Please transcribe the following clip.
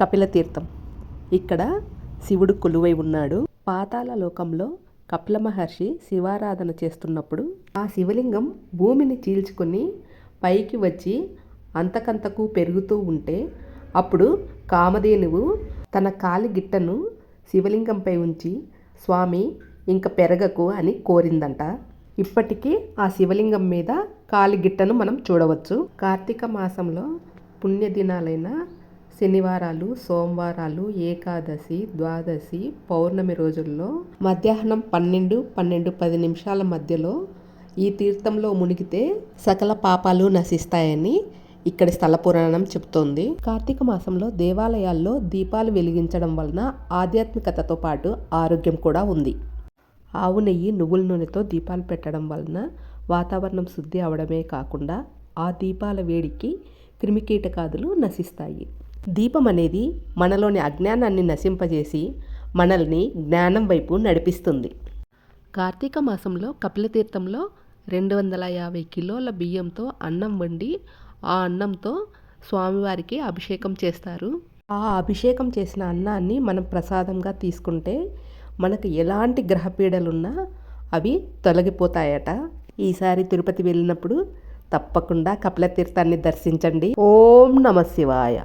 కపిలతీర్థం ఇక్కడ శివుడు కొలువై ఉన్నాడు. పాతాళ లోకంలో కపిల మహర్షి శివారాధన చేస్తున్నప్పుడు ఆ శివలింగం భూమిని చీల్చుకొని పైకి వచ్చి అంతకంతకు పెరుగుతూ ఉంటే అప్పుడు కామధేనువు తన కాలి గిట్టను శివలింగంపై ఉంచి స్వామి ఇంక పెరగకు అని కోరిందంట. ఇప్పటికీ ఆ శివలింగం మీద కాలి గిట్టను మనం చూడవచ్చు. కార్తీక మాసంలో పుణ్యదినాలైన శనివారాలు సోమవారాలు ఏకాదశి ద్వాదశి పౌర్ణమి రోజుల్లో మధ్యాహ్నం పన్నెండు పన్నెండు పది నిమిషాల మధ్యలో ఈ తీర్థంలో మునిగితే సకల పాపాలు నశిస్తాయని ఇక్కడి స్థల పురాణం చెబుతోంది కార్తీక మాసంలో దేవాలయాల్లో దీపాలు వెలిగించడం వలన ఆధ్యాత్మికతతో పాటు ఆరోగ్యం కూడా ఉంది. ఆవు నెయ్యి నువ్వుల నూనెతో దీపాలు పెట్టడం వలన వాతావరణం శుద్ధి అవడమే కాకుండా ఆ దీపాల వేడికి క్రిమికీటకాదులు నశిస్తాయి. దీపం అనేది మనలోని అజ్ఞానాన్ని నశింపజేసి మనల్ని జ్ఞానం వైపు నడిపిస్తుంది. కార్తీక మాసంలో కపిలతీర్థంలో రెండు వందల యాభై కిలోల బియ్యంతో అన్నం వండి ఆ అన్నంతో స్వామివారికి అభిషేకం చేస్తారు. ఆ అభిషేకం చేసిన అన్నాన్ని మనం ప్రసాదంగా తీసుకుంటే మనకు ఎలాంటి గ్రహపీడలున్నా అవి తొలగిపోతాయట. ఈసారి తిరుపతి వెళ్ళినప్పుడు తప్పకుండా కపిలతీర్థాన్ని దర్శించండి. ఓం నమ శివాయ.